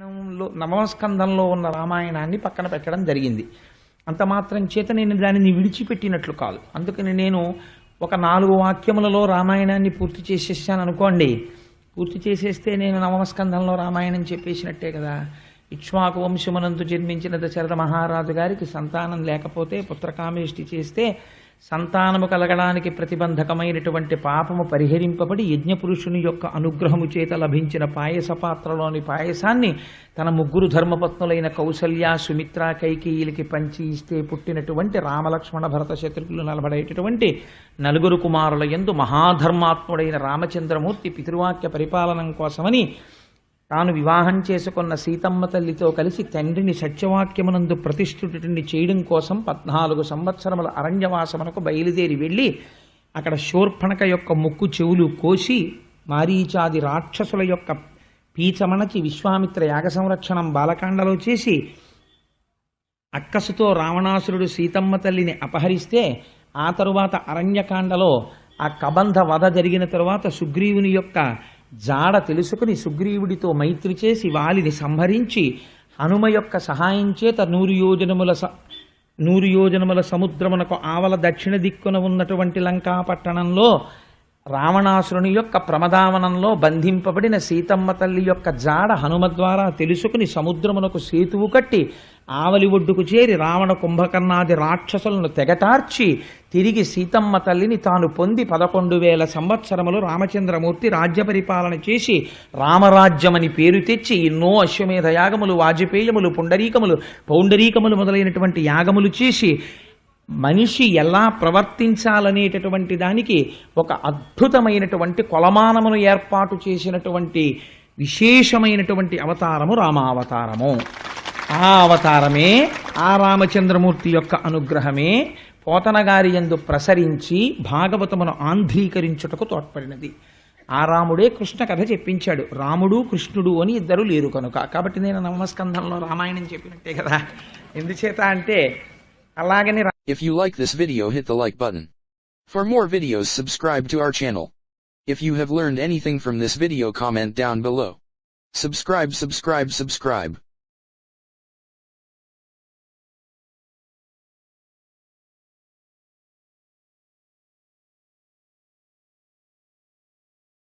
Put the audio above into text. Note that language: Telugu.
రామాయణంలో నవమస్కందంలో ఉన్న రామాయణాన్ని పక్కన పెట్టడం జరిగింది. అంత మాత్రం చేత నేను దానిని విడిచిపెట్టినట్లు కాదు. అందుకని నేను ఒక నాలుగు వాక్యములలో రామాయణాన్ని పూర్తి చేసేసాను అనుకోండి. పూర్తి చేసేస్తే నేను నవమస్కంధంలో రామాయణం చెప్పేసినట్టే కదా. ఇక్ష్వాకు వంశమునందు జన్మించిన దశరథ మహారాజు గారికి సంతానం లేకపోతే పుత్రకామేష్టి చేస్తే సంతానము కలగడానికి ప్రతిబంధకమైనటువంటి పాపము పరిహరింపబడి యజ్ఞపురుషుని యొక్క అనుగ్రహము చేత లభించిన పాయస పాత్రలోని పాయసాన్ని తన ముగ్గురు ధర్మపత్నులైన కౌసల్య సుమిత్ర కైకేయులకి పంచి ఇస్తే పుట్టినటువంటి రామలక్ష్మణ భరత శత్రుఘ్నులు నలబడేటటువంటి నలుగురు కుమారుల యందు మహాధర్మాత్ముడైన రామచంద్రమూర్తి పితృవాక్య పరిపాలనం కోసమని తాను వివాహం చేసుకున్న సీతమ్మ తల్లితో కలిసి తండ్రిని సత్యవాక్యమునందు ప్రతిష్ఠుడిని చేయడం కోసం పద్నాలుగు సంవత్సరముల అరణ్యవాసమునకు బయలుదేరి వెళ్ళి అక్కడ శూర్పణక యొక్క ముక్కు చెవులు కోసి మారీచాది రాక్షసుల యొక్క పీచమణచి విశ్వామిత్ర యాగ సంరక్షణం బాలకాండలో చేసి అక్కసుతో రావణాసురుడు సీతమ్మ తల్లిని అపహరిస్తే ఆ తరువాత అరణ్యకాండలో ఆ కబంధ వధ జరిగిన తరువాత సుగ్రీవుని యొక్క జాడ తెలుసుకుని సుగ్రీవుడితో మైత్రి చేసి వాలిని సంహరించి హనుమ యొక్క సహాయం చేత నూరు యోజనముల స నూరు యోజనముల సముద్రమునకు ఆవల దక్షిణ దిక్కున ఉన్నటువంటి లంకా పట్టణంలో రావణాసురుని యొక్క ప్రమదావనంలో బంధింపబడిన సీతమ్మ తల్లి యొక్క జాడ హనుమ ద్వారా తెలుసుకుని సముద్రమునకు సేతువు కట్టి ఆవలి ఒడ్డుకు చేరి రావణ కుంభకర్ణాది రాక్షసులను తెగటార్చి తిరిగి సీతమ్మ తల్లిని తాను పొంది పదకొండు వేల సంవత్సరములు రామచంద్రమూర్తి రాజ్య పరిపాలన చేసి రామరాజ్యమని పేరు తెచ్చి ఎన్నో అశ్వమేధ యాగములు వాజపేయములు పుండరీకములు పౌండరీకములు మొదలైనటువంటి యాగములు చేసి మనిషి ఎలా ప్రవర్తించాలనేటటువంటి దానికి ఒక అద్భుతమైనటువంటి కొలమానమును ఏర్పాటు చేసినటువంటి విశేషమైనటువంటి అవతారము రామావతారము. ఆ అవతారమే ఆ రామచంద్రమూర్తి యొక్క అనుగ్రహమే పోతనగారి యందు ప్రసరించి భాగవతమును ఆంధ్రీకరించుటకు తోడ్పడినది. ఆ రాముడే కృష్ణ కథ చెప్పించాడు. రాముడు కృష్ణుడు అని ఇద్దరు లేరు కనుక. కాబట్టి నేను నవమస్కంధంలో రామాయణం చెప్పినట్టే కదా. ఎందుచేత అంటే అలాగని If you like this video hit the like button. For more videos subscribe to our channel. If you have learned anything from this video comment down below. Subscribe subscribe subscribe.